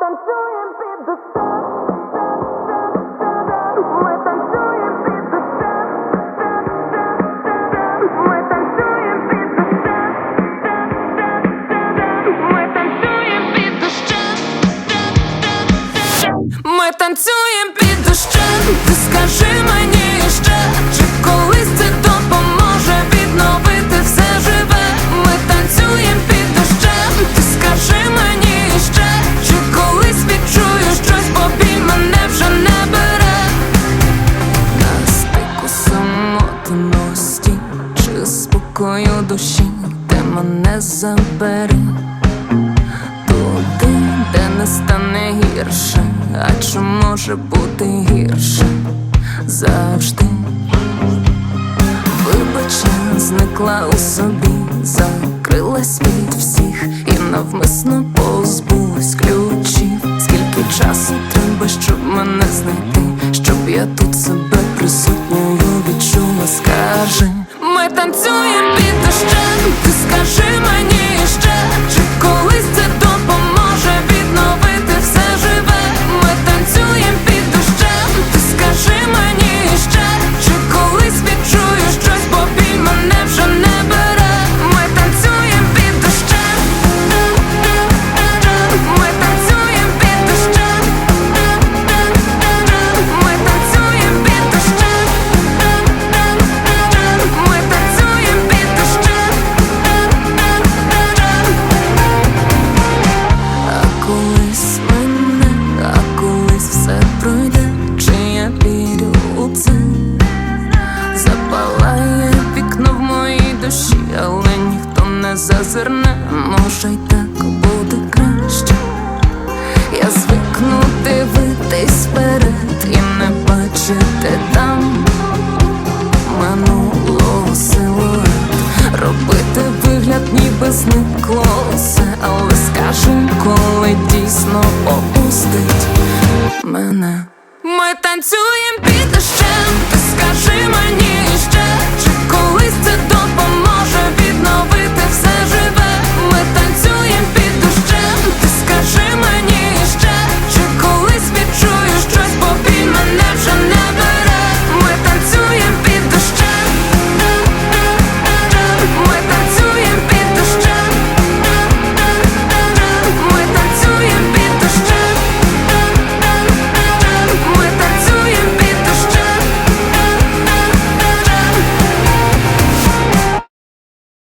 танцюєм під дощем. Ми танцюєм під дощем. Ми танцюєм під дощем. Ми танцюєм під під дощем. Ти скажи мені ще, спокою душі, ти мене забери туди, де не стане гірше, а чи може бути гірше завжди. Вибач, я зникла у собі, закрилась від всіх і навмисно позбулась ключів. Скільки часу треба, щоб мене знайти, щоб я тут себе присутньою відчула, скажи. Ми танцюємо не зазирне, може й так буде краще. Я звикну дивитись вперед і не бачити там минулого силует Робити вигляд, ніби зникло все, але скажи, коли дійсно попустить мене. Ми танцюємо під дощем, ти скажи мені